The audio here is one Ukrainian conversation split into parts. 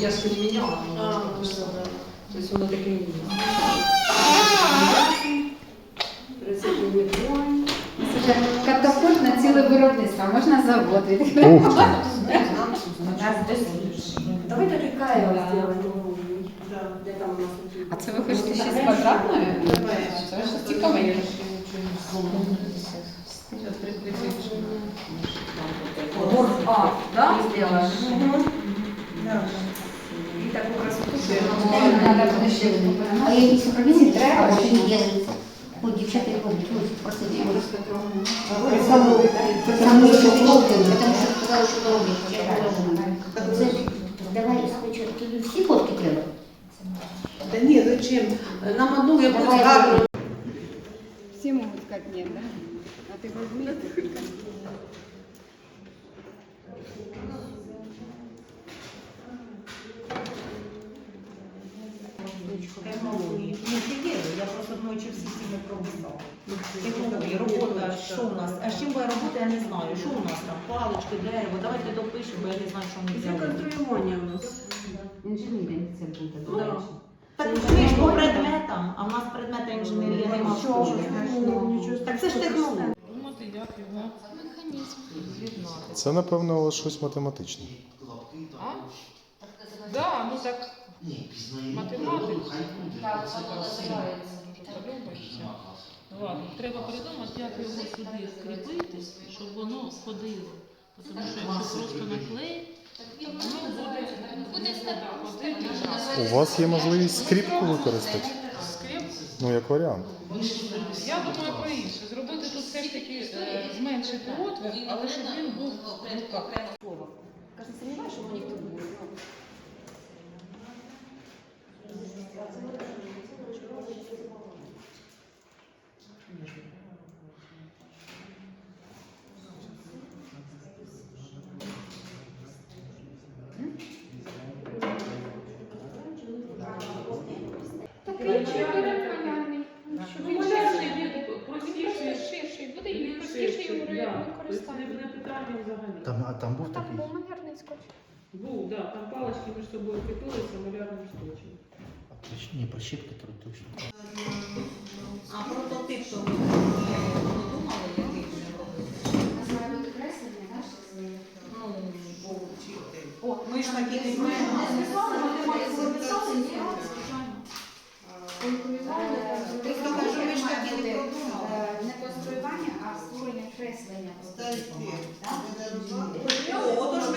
я ж не меняла. А, ну, да. То есть оно так и не вже катапульт на ціле виробництво, можна завод відкрити. Ух ти. Давай так и Каева сделаем. Да. Где там у нас такие? А це ви хочете ще з квадратною? Це ж цікаве. Вот, а, да, сделаем? Да. И такую красоту, что Треба А я якісь управління Треба, треба, що дівчата його б'ють, просто саму шоколадку, тому що сказали, що дорогі. Давай спочатку, всі фотки треба. Да ні, зачем? Нам одну якусь Давай. гарну. Всі можуть сказати ні, да? А ти возьми. Технології. Ні, це є, я просто ночі всі ці не прописала. Технології, робота, що у нас? А з чим буде робота, я не знаю. Що у нас там? Палички, дерево, давайте допишемо, бо я не знаю, що ми Це взяли. конструювання у нас. Інженерінг це буде, до Да. речі. Так ми ж по предметам, а в нас предмета інженерія немає. Нічого Так це ж технологія. Думати, як його з'єднати. Це, напевно, щось математичне. А? Да, ну так математика. Подобається. Ну ладно, треба придумати, як його сюди скріпити, щоб воно ходило. Тому що якщо просто наклеїти, воно буде, буде ходити. У вас є можливість скріпку використати? Скріп. Ну, як варіант. Я думаю про інше. Зробити тут все ж таки е, зменшити отвір, але щоб він був ну, як, Кажется, сомневаюсь, что у них тут будет. Такий чотириколяний. Щоб він Малярний ширший. він простіший. буде і простіший у використанні. Не питання взагалі. Там, а там був Там був манерний скотч. Був, да, там палички між собою кріпилися малярним скотчем. Ні, прищіпки тут точно. А прототип то ми не думали, який ми робили. Нас має бути креслення, це Ну, бо вчити. О, ми ж такі не знаємо. Кажу, ми ж такі не продумали. Не конструювання, а створення креслення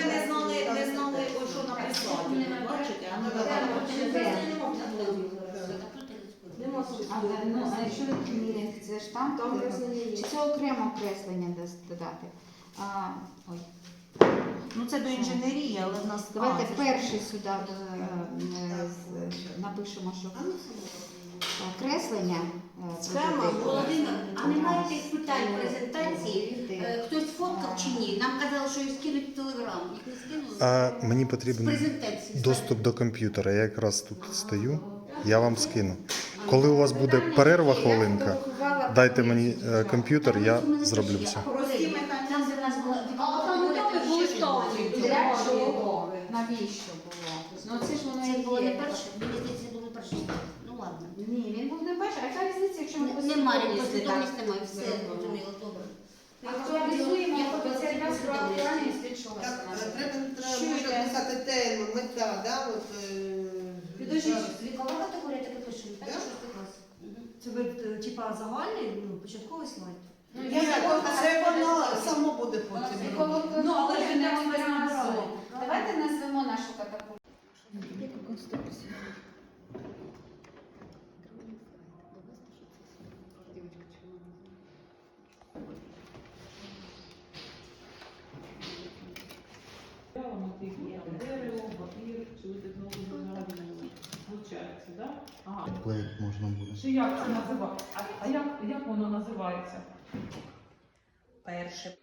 не знали, не знали, ой, не. Бачите, а давай. Ну, а якщо інженіринг, це ж там, Там креслення є. чи це окремо креслення додати? А, ой. Ну це до інженерії, але в нас Давайте перший сюди е, е, з- напишемо, що креслення. е, Схема. Володимир, а немає тих питань презентації? Е, Хтось фоткав чи ні? Нам казали, що їх скинуть в телеграм. Їх не скинули? А мені потрібен презентації. доступ до комп'ютера. Я якраз тут стою. Я вам скину. Коли у вас буде перерва хвилинка, дайте мені е, комп'ютер, я зроблю все. Прості механізми. Там, де в нас була А там готові були ставки. Для чого? Навіщо було? Ну це ж воно Це і було не є. перше, мені здається, це було перше. Ну ладно. Ні, він був не перший. А яка різниця, якщо ми Н- Немає, послідовність не так послідовність немає, все зрозуміло, добре. Актуалізуємо офіційний раз про актуальність слідчого Так, е, треба, Що йде? писати термін, мета, да, от, е, вікова категорія таке пишемо, так? Да? Шостий клас. Мгм. Це ви е, типа загальний, ну, початковий слайд. Ну, Ні, то це воно само буде потім. Ну, але ж не. Давайте назвемо нашу катапульту. Дерево, папір, чи ви технологію взагалі вивчається, да? Ага. Клеїть можна буде. Чи як це називається? А, як, як воно називається? Перше.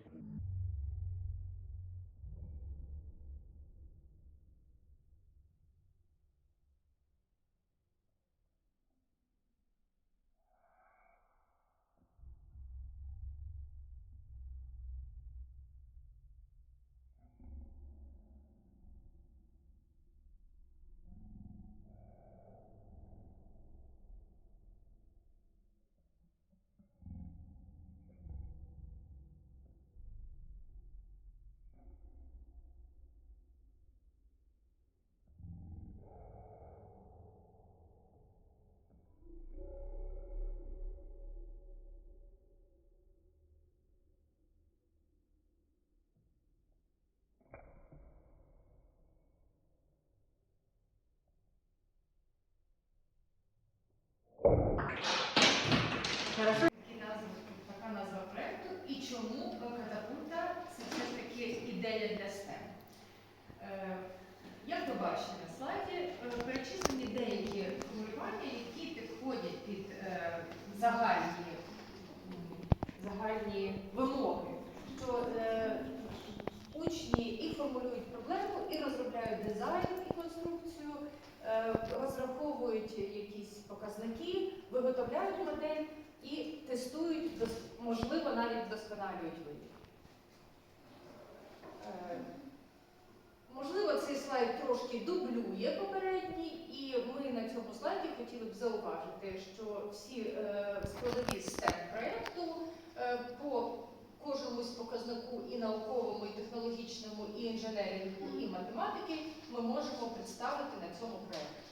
Чому катапульта це все ж таки ідея для STEM. Е, Як ви бачите на слайді, е, перечислені деякі формулювання, які підходять під е, загальні, загальні вимоги. Е, учні і формулюють проблему, і розробляють дизайн і конструкцію, розраховують якісь показники, виготовляють модель і тестують, можливо, навіть вдосконалюють вибір. Е, Можливо, цей слайд трошки дублює попередній, і ми на цьому слайді хотіли б зауважити, що всі е, складові STEM проєкту е, по кожному з показнику і науковому, і технологічному, і інженерингу, і математики ми можемо представити на цьому проєкті.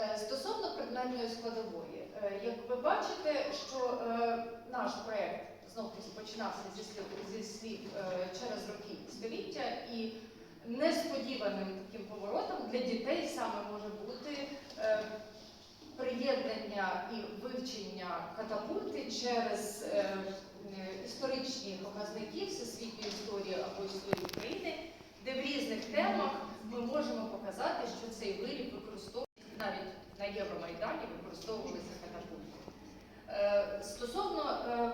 Е, Стосовно предметної складової, е, як ви бачите, що е, наш проєкт знову починався зі слів, зі слів через роки століття, і несподіваним таким поворотом для дітей саме може бути приєднання і вивчення катапульти через історичні показники всесвітньої історії або історії України, де в різних темах ми можемо показати, що цей виріб використовується навіть на Євромайдані використовувалися катапульти. Е, Стосовно е,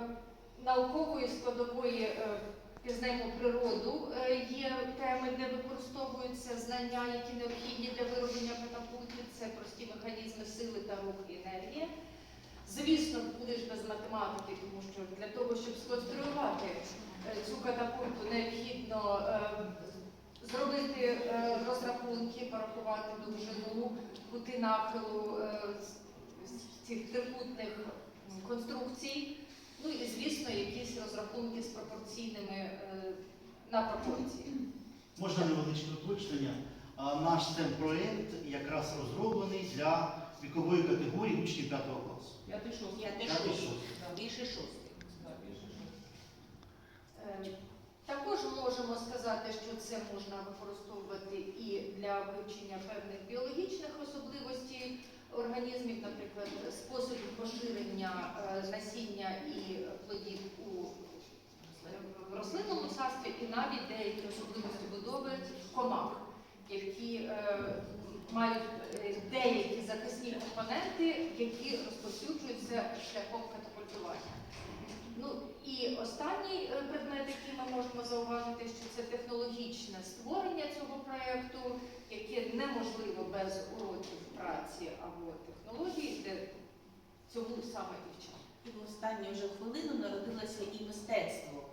наукової складової е, пізнаємо природу, є теми, де використовуються знання, які необхідні для вироблення катапульти. Це прості механізми сили та рух і енергія. Звісно, будеш без математики, тому що для того, щоб сконструювати цю катапульту, необхідно зробити е, розрахунки, порахувати довжину, кути нахилу е, цих трикутних конструкцій, ну і, звісно, якісь розрахунки з пропорційними е, на пропорції. Можна невеличке уточнення. Наш STEM-проєкт якраз розроблений для вікової категорії учнів 5 класу. 5 шостий. 5-6. Більше 6. Також можемо сказати, що це можна використовувати і для вивчення певних біологічних особливостей організмів, наприклад, способів поширення е, насіння і плодів у рослинному царстві, і навіть деякі особливості будови комах, які е, мають е, деякі захисні компоненти, які розповсюджуються шляхом катапультування. Ну і останній е, предмет, який ми можемо зауважити, що це технологічне створення цього проєкту, яке неможливо без уроків праці або технологій, де цьому саме і вчать. І в останню вже хвилину народилося і мистецтво,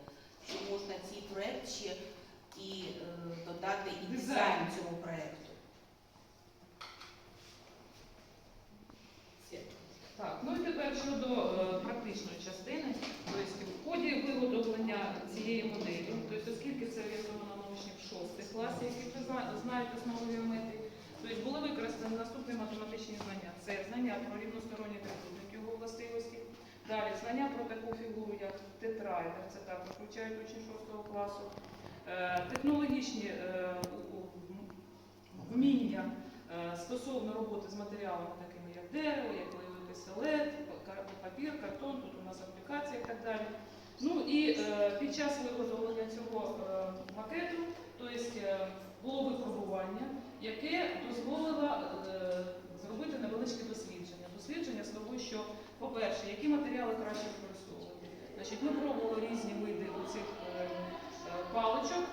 що можна цей проект ще і е, додати і дизайн цьому проекту. Так, ну і тепер щодо е, практичної частини, ході виготовлення цієї моделі, тобто оскільки це орієнтовано на учнів 6 класів, які знають основи геометрії, тобто були використані наступні математичні знання. Це знання про рівносторонні трикутники, його властивості, далі знання про таку фігуру, як тетрайдер, це також включають учні 6 класу, Е, технологічні е, вміння е, стосовно роботи з матеріалами, такими як дерево, як клеєвий пістолет, папір, картон, тут у нас аплікація і так далі. Ну і е, під час виготовлення цього е, макету, тобто е, було випробування, яке дозволило е, зробити невеличке дослідження. Дослідження з того, що, по-перше, які матеріали краще використовувати. Значить, ми пробували різні види цих паличок,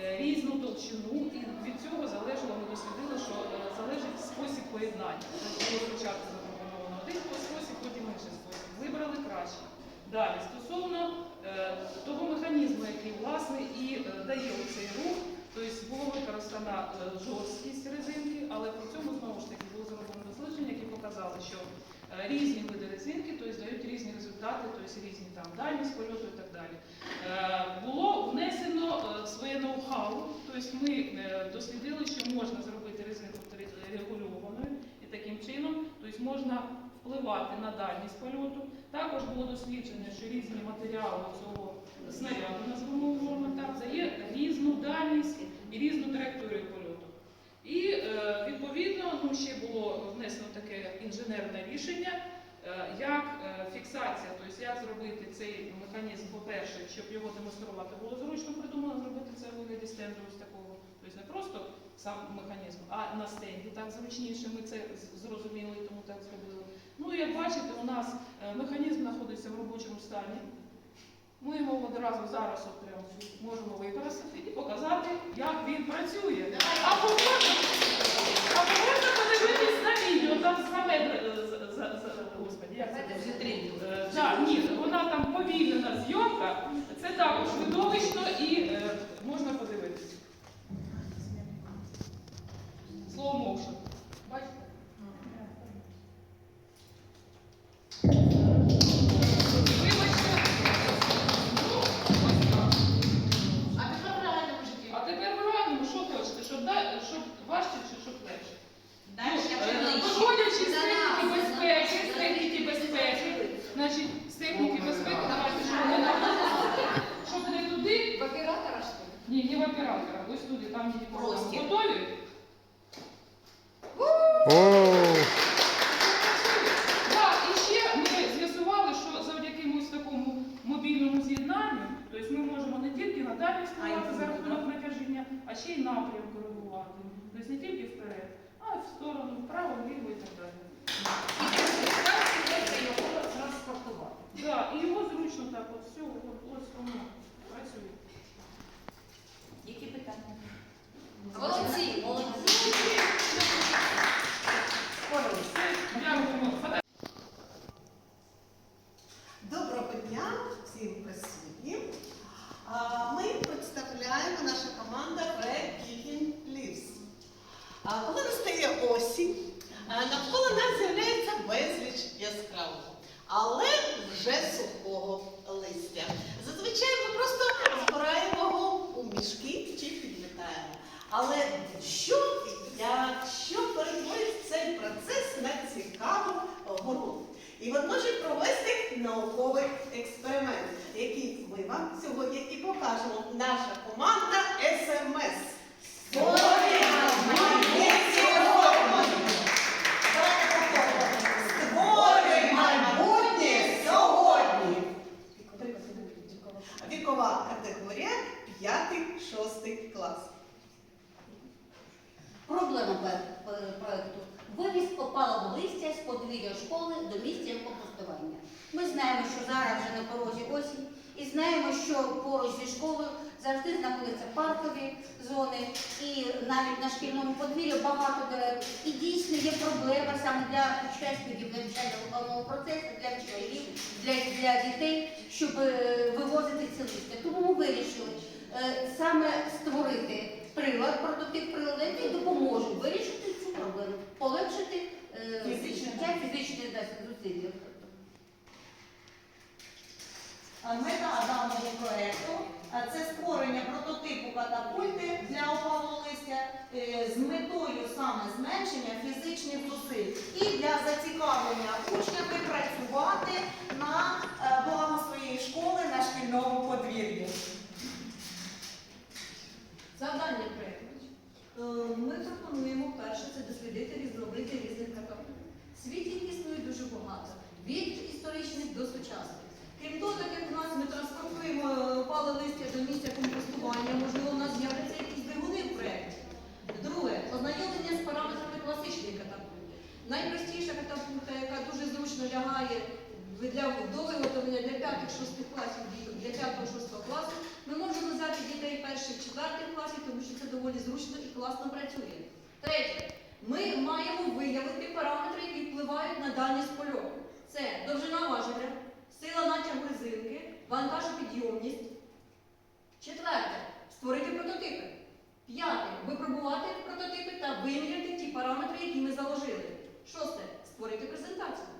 е, різну толщину, і від цього залежало, ми дослідили, що е, залежить спосіб поєднання. Тобто спочатку запропоновано один спосіб, потім інший спосіб. Вибрали краще. Далі, стосовно е, того механізму, який власне і е, дає цей рух, тобто була використана е, жорсткість резинки, але при цьому знову ж таки було зроблено дослідження, які показали, що е, різні види резинки тобто, дають різні результати, тобто різні там дальність польоту і так далі. Е, Було внесено е, своє ноу-хау, тобто ми е, дослідили, що можна зробити резинку регульованою і таким чином, тобто можна впливати на дальність польоту. Також було дослідження, що різні матеріали цього снаряду, назвемо умовно так, дає різну дальність і різну траєкторію польоту. І е, відповідно ну, ще було внесено таке інженерне рішення, Е, Як е, фіксація, тобто як зробити цей механізм, по-перше, щоб його демонструвати було зручно придумано зробити це у вигляді стенду ось такого. Тобто не просто сам механізм, а на стенді так зручніше. Ми це зрозуміли, тому так зробили. Ну як бачите, у нас е, механізм знаходиться в робочому стані. Ми його одразу зараз можемо використати і показати, як він працює. Або можна, подивитись на відео, там знамет, е, господи, як це? Е, ні, вона там повільнена зйомка, це також видовищно а ще й напрям коригувати. Тобто не тільки вперед, а й в сторону, вправо, вліво і так далі. Придеться його транспортувати. Так, і його зручно так, от все, от, ось воно працює. Які питання? Молодці. Все, дякуємо. Коли настає осінь, навколо нас з'являється безліч яскравого, але вже сухого листя. Зазвичай ми просто збираємо його у мішки чи підмітаємо. Але що, якщо перетворити цей процес на цікаву гру? І водночас провести науковий експеримент, який ми вам сьогодні і покажемо. Наша команда СМС. Створюємо майбутнє сьогодні. Створюємо майбутнє сьогодні. Вікова категорія 5-6 клас. Проблема пе- пе- проекту. Вивіз опалого листя з подвір'я школи до місця компостування. Ми знаємо, що зараз вже на порозі осінь, і знаємо, що поруч зі школою завжди знаходяться паркові зони, і навіть на шкільному подвір'ї багато дерев. І дійсно є проблема саме для учасників навчально-виховного процесу, для вчителів, для, для дітей, щоб е, вивозити це листя. Тому ми вирішили е, саме створити прилад, прототип приладу, який допоможе вирішити цю проблему, полегшити е, життя фізичне да, зусилля. Мета даного проекту е, це створення прототипу катапульти для опалого листя е, з метою саме зменшення фізичних зусиль і для зацікавлення учнями працювати на е, благо своєї школи на шкільному подвір'ї. Завдання проєкту. Е, Ми пропонуємо перше це дослідити різновиди різних катапульт. В світі існує дуже багато, від історичних до сучасних. Крім того, так як у нас ми транспортуємо е, опале листя до місця компостування, можливо, у нас з'являться якісь двигуни в проєкті. Друге, ознайомлення з параметрами класичної катапульти. Найпростіша катапульта, яка дуже лягає для до виготовлення для 5-6 класів для 5-6 класу, ми можемо взяти дітей перших четвертих класів, тому що це доволі зручно і класно працює. Третє, ми маємо виявити параметри, які впливають на дальність польоту. Це довжина важеля, сила натягу резинки, вантажопідйомність. Четверте створити прототипи. П'яте випробувати прототипи та виміряти ті параметри, які ми заложили. Шосте створити презентацію.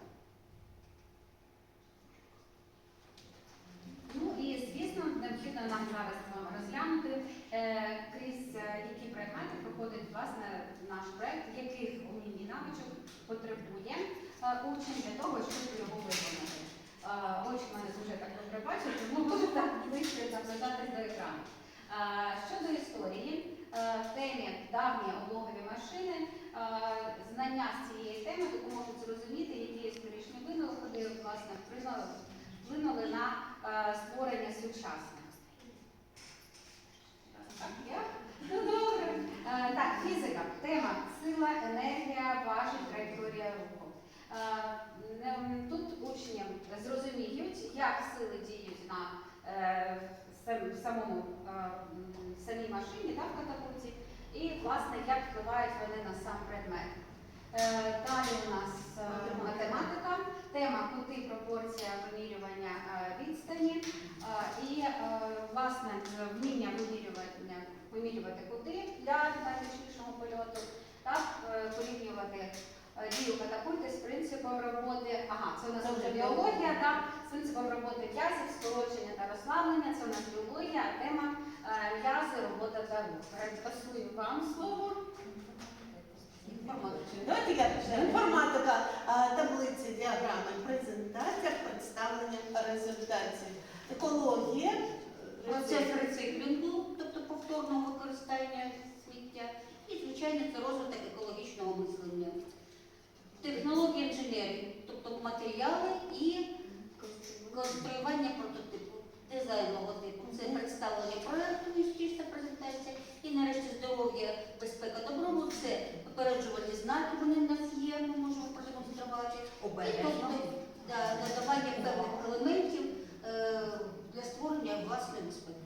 Ну і звісно, необхідно нам зараз з вами розглянути, е, крізь е, які приймати проходить власне наш проект, яких умінь навичок потребує е, учень для того, щоб його виконати. Е, Очі в мене дуже так добре бачать, тому буду так ближче наближатись до екрану. Е, Щодо історії, е, в темі давні облогові машини, е, знання з цієї теми допоможуть зрозуміти, який історичний вплинули, ходи, власне, вплинули, на е, створення сучасних. Так. Ну, добре. Е, так, фізика. Тема сила, енергія, важить, траєкторія руху. Е, тут учні зрозуміють, як сили діють на е, самому е, самій машині, так, катапульті, і власне як впливають вони на сам предмет. Е, Далі у нас е, математика, тема кути, пропорція вимірювання е, відстані е, і е, власне вміння вимірювання, вимірювати кути для найточнішого польоту, так, е, порівнювати е, дію катапульти з принципом роботи. Ага, це у нас вже біологія, так, з принципом роботи м'язів, скорочення та розслаблення, це у нас біологія, а тема е, м'язи, робота та рух. Перепасую вам слово. Інформацію. Давайте я почну. Інформатика, таблиці, діаграми, презентація, представлення результатів. Екологія. Процес рециклінгу, тобто повторного використання сміття, і, звичайно, це розвиток екологічного мислення. Технології інженерії, тобто матеріали і конструювання прототипу, дизайнового типу. Це представлення проєкту, ніж презентація. І нарешті здоров'я, безпека, добробут, це попереджувальні знаки, вони в нас є, ми можемо продемонструвати. Тобто, да, надавання певних елементів е, для створення власної безпеки.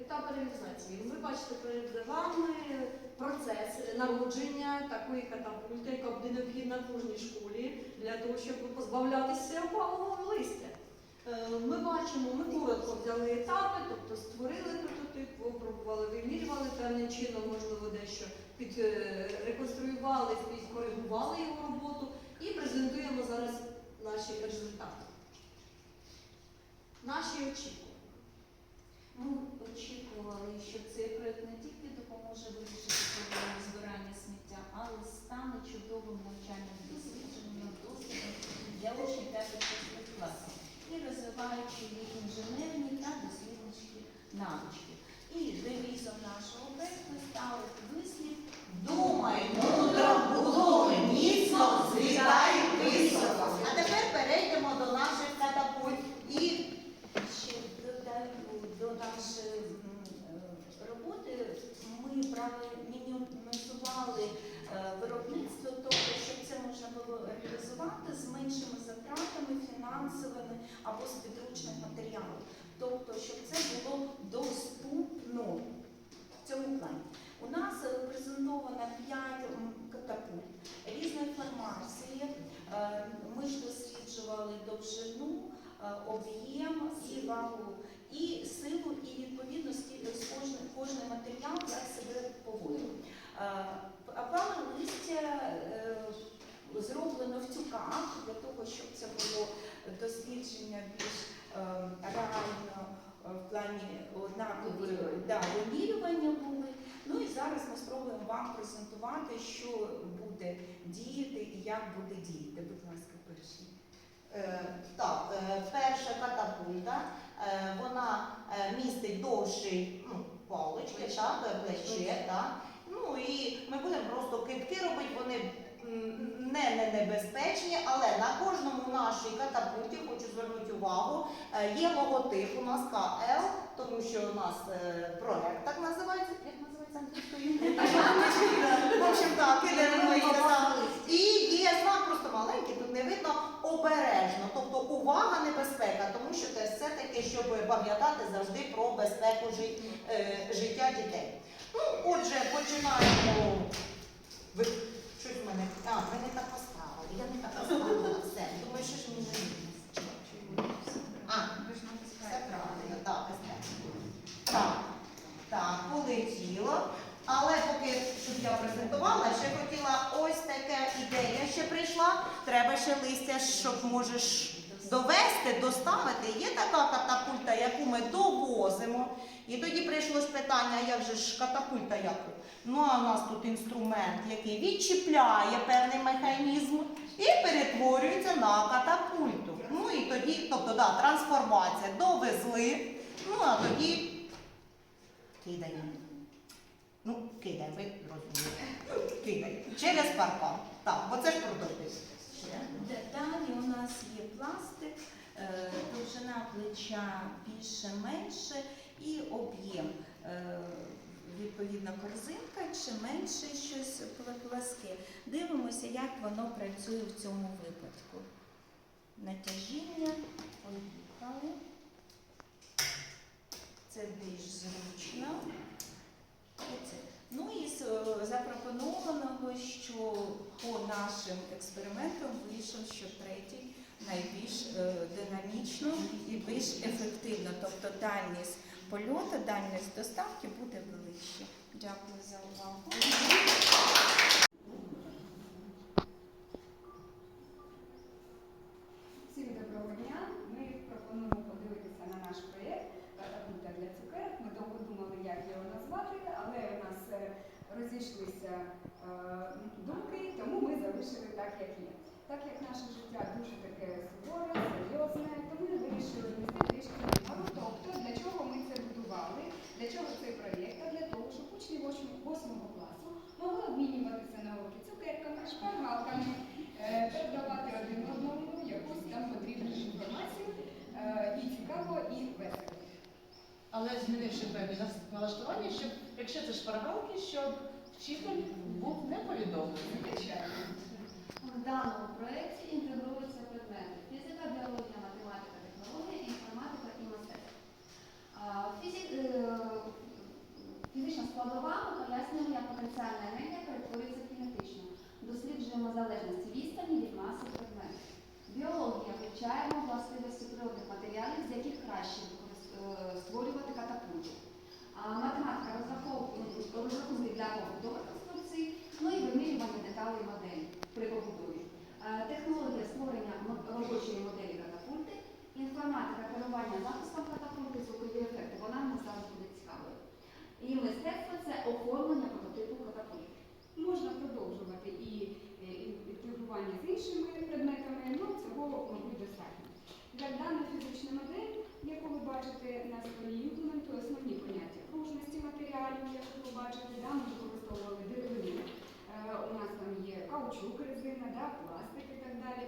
Етап реалізації. Ви бачите перед вами процес народження такої катапульти, яка буде необхідна в кожній школі для того, щоб позбавлятися опалого листя. Е, Ми бачимо, ми коротко взяли етапи, тобто створили прототип, опробували, вимірювали певним чином, можливо, дещо під е, підкоригували його роботу і презентуємо зараз наші результати. Наші очікування. Ми очікували, що цей проект не тільки допоможе вирішити проблему збирання сміття, але стане чудовим навчальним дослідженням досвідом для учнів 5-6 класів і розвиваючи їх інженерні та дослідницькі навички. І девізом нашого проекту став вислів Думай, мудро, було міцно, злітай високо. А тепер перейдемо до наших катапульт і Ще додаю до нашої м, е, роботи. Ми брали, мінімізували е, виробництво, тобто, щоб це можна було реалізувати з меншими затратами фінансовими або з підручних матеріалів. Тобто, щоб це було доступно в цьому плані. У нас е, презентовано 5 катапульт різної формації. Е, Ми ж досліджували довжину, е, об'єм і вагу, і силу, і відповідно скільки кожний, кожний матеріал як себе поводив. Е, Опали листя е, зроблено в тюках для того, щоб це було дослідження більш е, реально е, в плані однакові да, вимірювання були. Ну і зараз ми спробуємо вам презентувати, що буде діяти і як буде діяти. Будь ласка, перші. Е, Так, е, перша катапульта, е, вона містить довший ну, палички, так, плече, так. Ну і ми будемо просто китки робити, вони не, не небезпечні, але на кожному нашій катапульті, хочу звернути увагу, є логотип у нас КЛ, тому що у нас проект так називається. Як називається англійською? В общем, так, ідемо і так. І є знак просто маленький, тут не видно обережно, тобто увага, небезпека, тому що це все-таки, щоб пам'ятати завжди про безпеку е, життя дітей. Ну, отже, починаємо. Ви щось в мене. А, мене так поставили. Я не так поставила все. Думаю, що ж мені не А, все правильно, так, все. Так, так, полетіло. Але поки щоб я презентувала, ще хотіла ось така ідея ще прийшла. Треба ще листя, щоб можеш довести, доставити. Є така катапульта, яку ми довозимо. І тоді прийшло питання, як же ж катапульта яку? Ну а у нас тут інструмент, який відчіпляє певний механізм і перетворюється на катапульту. Ну і тоді, тобто, да, трансформація, довезли, ну а тоді кидаємо. Ну, кидай, ви розумієте. Кидай. Через паркан. Так, бо це ж продовжує. Далі у нас є пластик, е, довжина плеча більше менше і об'єм. Е, Відповідно, корзинка чи менше щось пла- пласке. Дивимося, як воно працює в цьому випадку. Натяжіння, поїхали. Це більш зручно. Оце. Ну і е, запропонованого, що по нашим експериментам вийшов, що третій найбільш е, динамічно і більш ефективно. Тобто дальність польоту, дальність доставки буде вища. Дякую за увагу. Всім доброго дня. Ми пропонуємо подивитися на наш проєкт «Катапульта для цукерок. Ми довго думали, як його назвати, але у нас е, розійшлися е, думки, тому ми залишили так, як є. Так як наше життя дуже таке суворе, серйозне, то ми вирішили внести трішки юмору. Тобто, для чого ми це будували, для чого цей проєкт, а для того, щоб учні 8 класу могли обмінюватися на уроки цукерками, шпаргалками, е, передавати один одному якусь там потрібну інформацію е, і цікаво, і весело. Але змінивши певні налаштування, щоб якщо це шпаргалки, щоб вчитель був неповідомлений. Звичайно. В даному проєкті інтегруються предмети фізика, біологія, математика, технологія, інформатика і мистецтво. Е, Фізична складова ми пояснюємо, як потенціальна енергія перетворюється в кінетичну. Досліджуємо залежності відстані від маси предметів. Біологія вивчаємо властивості природних матеріалів, з яких краще е, створювати катапульту. Математика розрахунки для побудови конструкцій, ну і вимірювання деталей моделі при побудові. Технологія створення робочої моделі катапульти, інформатика керування запуском катапульти, звукові ефекти. Вона нам зараз буде цікавою. І мистецтво це оформлення прототипу катапульти. Можна продовжувати і інтегрування з іншими предметами, але цього, мабуть, достатньо. Як дана фізична модель, яку ви бачите на столі, імплементує основні поняття пружності матеріалів, як ви побачите, да, ми використовували деревину. Е, У нас там є каучук, резина, да, пластик і так далі.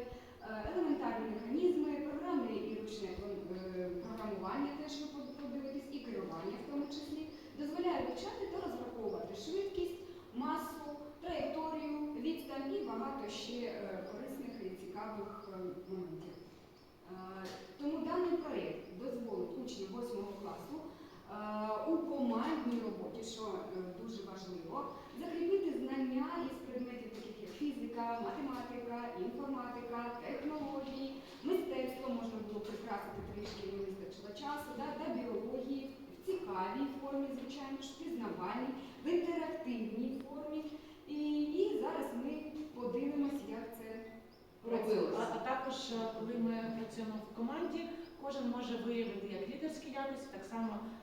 Е, Елементарні механізми, програмне і ручне е, програмування теж ви подивитесь, і керування в тому числі, дозволяє вивчати та розраховувати швидкість, масу, траєкторію, відстань і багато ще е, корисних і цікавих моментів. Тому даний проєкт дозволить учням 8 класу у командній роботі, що дуже важливо, закріпити знання як фізика, математика, інформатика, технології, мистецтво можна було прикрасити трішки, не вистачило часу, да, та біології в цікавій формі, звичайно ж, пізнавальній, в інтерактивній формі. І, і зараз ми подивимося, як це А, робилося. а також, е, коли ми працюємо в команді, кожен може виявити як лідерські якості, так само а,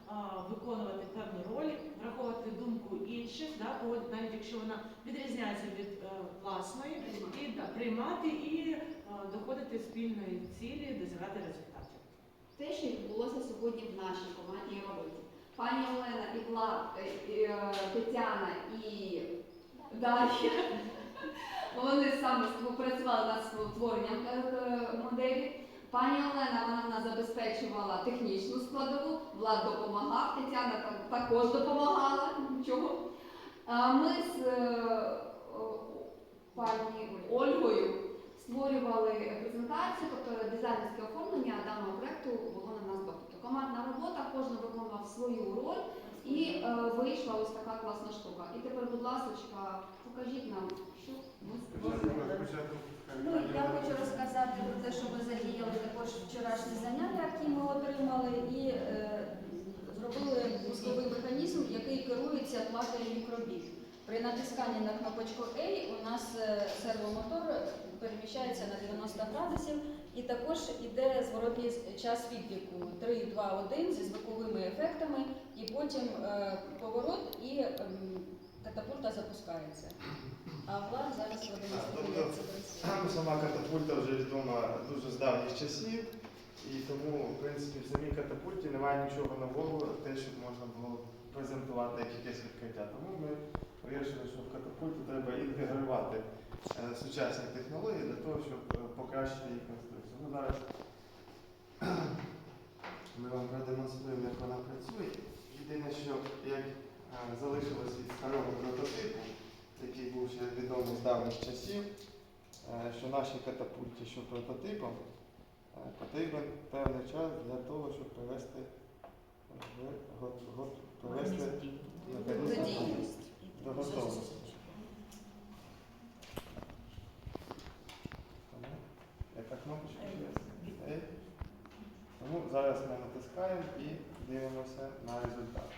виконувати певну роль, враховувати думку інших, да, навіть якщо вона відрізняється від е, власної, і да, приймати і е, доходити спільної цілі, досягати результатів. Те, що відбулося сьогодні в нашій командній роботі. Пані Олена і Влад, е, Тетяна і Дар'я, вони саме співпрацювали над створенням моделі. Пані Олена вона нас забезпечувала технічну складову, Влад допомагав, Тетяна також допомагала. Нічого. Ми з е, пані Ольгою створювали презентацію, тобто дизайнерське оформлення даного проекту було на нас багато. Командна робота, кожен виконував свою роль і е, вийшла ось така класна штука. І тепер, будь ласка, покажіть нам, що ми створили. Ну, я хочу розказати про те, що ми задіяли також вчорашні заняття, які ми отримали, і е, зробили пусковий механізм, який керується платою мікробіг. При натисканні на кнопочку A у нас е, сервомотор переміщається на 90 градусів і також іде зворотній час відліку 3, 2, 1 зі звуковими ефектами, і потім е, поворот і ем, катапульта запускається. А Влад зараз як. Сама катапульта вже відома дуже з давніх часів, і тому, в принципі, в самій катапульті немає нічого нового, те, щоб можна було презентувати як якесь відкриття. Тому ми вирішили, що в катапульту треба інтегрувати е, сучасні технології для того, щоб е, покращити їх конструкцію. Ну, зараз ми вам продемонструємо, як вона працює. Єдине, що як е, залишилось від старого прототипу, який був ще відомий з давніх часів, е, що наші катапульті, що прототипом, е, потрібен певний час для того, щоб привести привести механізм до готовності. Яка кнопочка? Ей. Тому зараз ми натискаємо і дивимося на результат.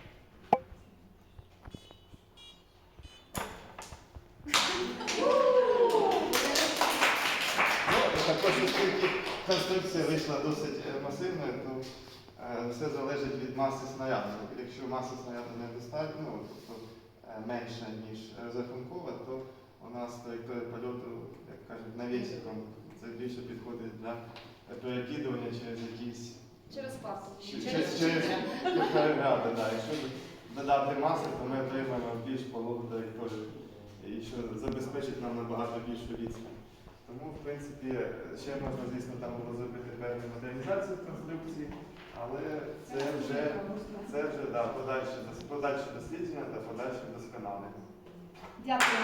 Ну, і також, оскільки конструкція вийшла досить е, масивною, то е, все залежить від маси снаряду. Якщо маса снаряду недостатньо, ну, тобто е, менша, ніж розрахункова, то у нас траєкторія польоту, як кажуть, навісиком. Це більше підходить для перекидування через якісь Через факт. через, перегради. Да. Якщо додати маси, то ми отримаємо більш пологу траєкторію, і що забезпечить нам набагато більшу відстань. Тому, в принципі, ще можна, звісно, там було зробити певну модернізацію конструкції, але це вже це вже да, подальше, подальше дослідження та подальше досконалення. Дякую.